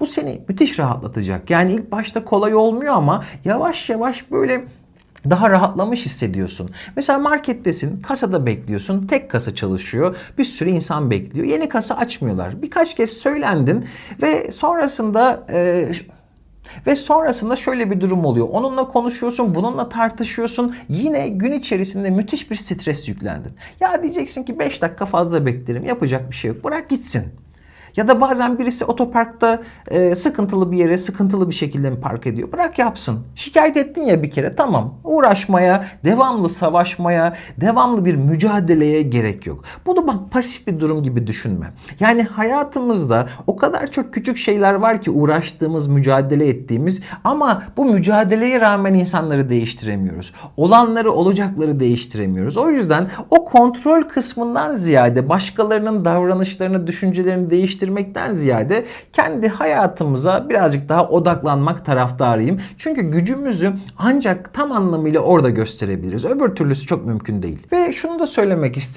Bu seni müthiş rahatlatacak. Yani ilk başta kolay olmuyor ama yavaş yavaş böyle daha rahatlamış hissediyorsun. Mesela markettesin, kasada bekliyorsun, tek kasa çalışıyor, bir sürü insan bekliyor. Yeni kasa açmıyorlar. Birkaç kez söylendin ve sonrasında e, ve sonrasında şöyle bir durum oluyor. Onunla konuşuyorsun, bununla tartışıyorsun. Yine gün içerisinde müthiş bir stres yüklendin. Ya diyeceksin ki 5 dakika fazla beklerim. Yapacak bir şey yok. Bırak gitsin. Ya da bazen birisi otoparkta e, sıkıntılı bir yere sıkıntılı bir şekilde mi park ediyor? Bırak yapsın. Şikayet ettin ya bir kere tamam. Uğraşmaya, devamlı savaşmaya, devamlı bir mücadeleye gerek yok. Bunu bak pasif bir durum gibi düşünme. Yani hayatımızda o kadar çok küçük şeyler var ki uğraştığımız, mücadele ettiğimiz ama bu mücadeleye rağmen insanları değiştiremiyoruz. Olanları, olacakları değiştiremiyoruz. O yüzden o kontrol kısmından ziyade başkalarının davranışlarını, düşüncelerini değiştirmekten ziyade kendi hayatımıza birazcık daha odaklanmak taraftarıyım. Çünkü gücümüzü ancak tam anlamıyla orada gösterebiliriz. Öbür türlüsü çok mümkün değil. Ve şunu da söylemek isterim.